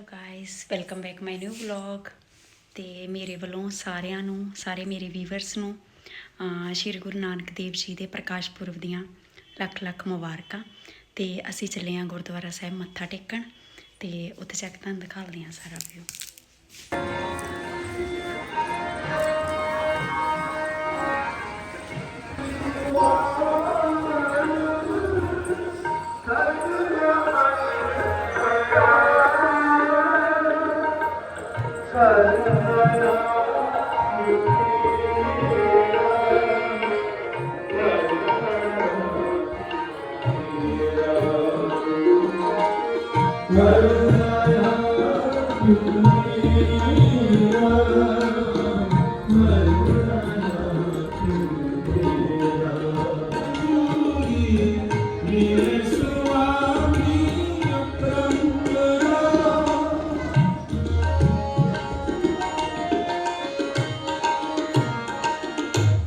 Hello guys welcome back my new vlog ਤੇ ਮੇਰੇ ਵੱਲੋਂ ਸਾਰਿਆਂ ਨੂੰ, ਸਾਰੇ ਮੇਰੇ ਵੀਵਰਸ ਨੂੰ ਸ਼੍ਰੀ ਗੁਰੂ ਨਾਨਕ ਦੇਵ ਜੀ ਦੇ ਪ੍ਰਕਾਸ਼ ਪੁਰਬ ਦੀਆਂ ਲੱਖ ਲੱਖ ਮੁਬਾਰਕਾਂ। ਤੇ ਅਸੀਂ ਚੱਲੇ ਹਾਂ ਗੁਰਦੁਆਰਾ ਸਾਹਿਬ ਮੱਥਾ ਟੇਕਣ ਤੇ ਉੱਥੇ ਜਾ ਕੇ ਤੁਹਾਨੂੰ ਦਿਖਾਉਂਦੇ ਹਾਂ ਸਾਰਾ ਵਿਊ Thank you.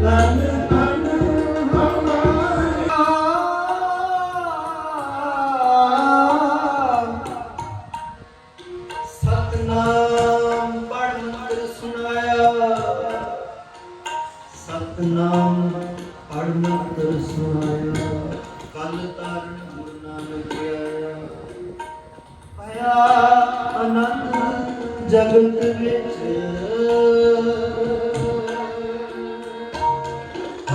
ਸਤਨਾਮ ਪੜ੍ਹ ਸਤਨਾਮ ਸੁਣਾਇਆ। ਕਲ ਤਾਰਨ ਗੁਰੂ ਨਾਨਕ ਆਇਆ ਆਇਆ ਅਨੰਦ ਜਗਤ ਵਿੱਚ।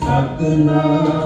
ਸਤਨਾਮ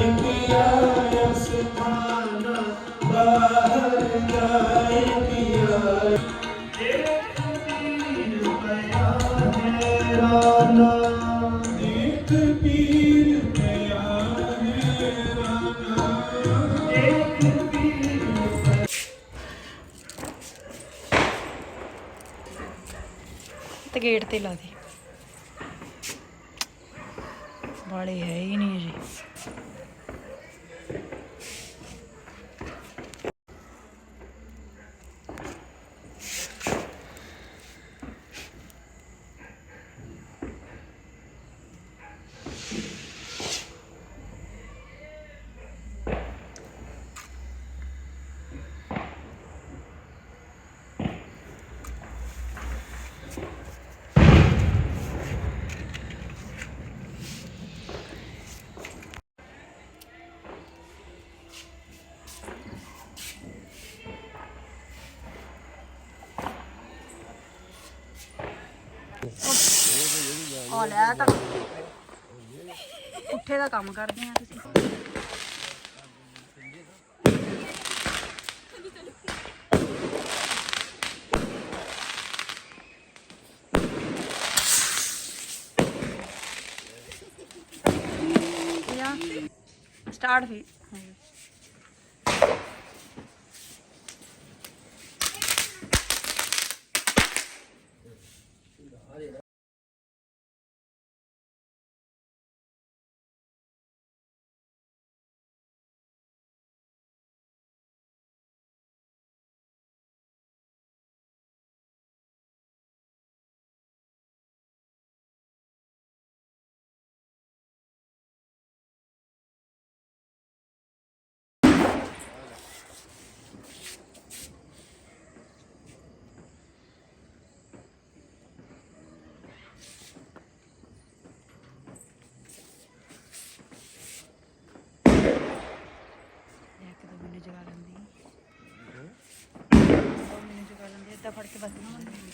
ਗੇਟ ਤੇ ਲਾ ਦੇ। ਵਾਲੇ ਹੈ ਹੀ ਨਹੀਂ ਜੀ ਆ ਲੈ ਤਾਂ ਉੱਠੇ ਦਾ ਕੰਮ ਕਰਦੇ ਆ ਤੁਸੀਂ। ਸਟਾਰਟ ਵੀ Diba?